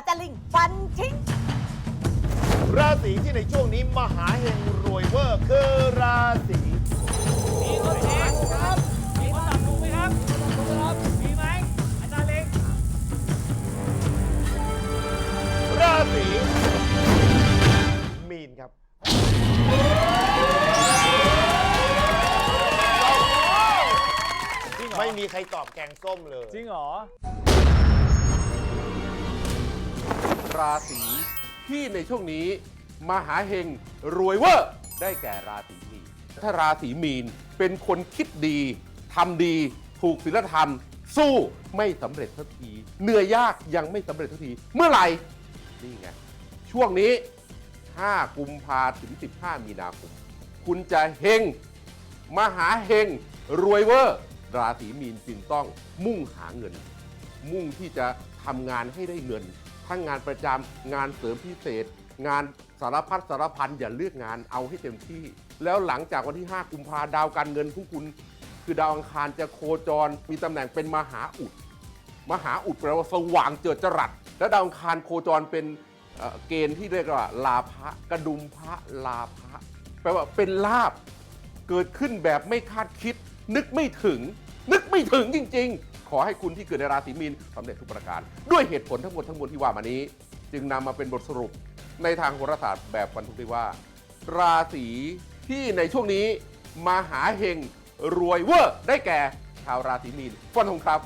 อาจารย์ลิงฟันทิ้ง ราศีที่ในช่วงนี้มหาเฮงรวยเวอร์คือราศีมีคนเช็คครับ มีคนตอบถูกไหมครับมีไหมอาจารย์เล็งราศีมีนครับ จริงเหรอไม่มีใครตอบแกงส้มเลย จริงเหรอ ราศีที่ในช่วงนี้มหาเฮงรวยเวอร์ได้แก่ราศีมีนถ้าราศีมีนเป็นคนคิดดีทำดีถูกศีลธรรม สู้ไม่สำเร็จสักทีเหนื่อยยากยังไม่สำเร็จสักที เมื่อไหร่นี่ไงช่วงนี้ 5 กุมภาถึง 15 มีนาคม คุณจะเฮงมหาเฮงรวยเวอร์ ราศีมีนจึงต้องมุ่งหาเงิน มุ่งที่จะทำงานให้ได้เงิน ทั้งงานประจำงานเสริมพิเศษ งานสารพัดสารพันอย่าเลือกงานเอาให้เต็มที่ แล้วหลังจากวันที่ 5 กุมภาดาวการเงินของคุณ คือดาวอังคารจะโคจรมีตำแหน่งเป็นมหาอุด มหาอุดแปลว่าสว่างเจิดจรัส และดาวอังคารโคจรเป็นเเกณฑ์ที่เรียกว่าลาภะกระดุมพระลาภะแปลว่าเป็นลาบเกิดขึ้นแบบไม่คาดคิด นึกไม่ถึง นึกไม่ถึงจริง ๆ ขอให้คุณที่เกิดในราศีมีนสำเร็จทุกประการ ด้วยเหตุผลทั้งหมดทั้งมวลที่ว่ามานี้ จึงนำมาเป็นบทสรุปในทางโหราศาสตร์แบบฟันธงได้ว่า ราศีที่ในช่วงนี้มาหาเฮงรวยเวอร์ได้แก่ชาวราศีมีนฟันธงครับ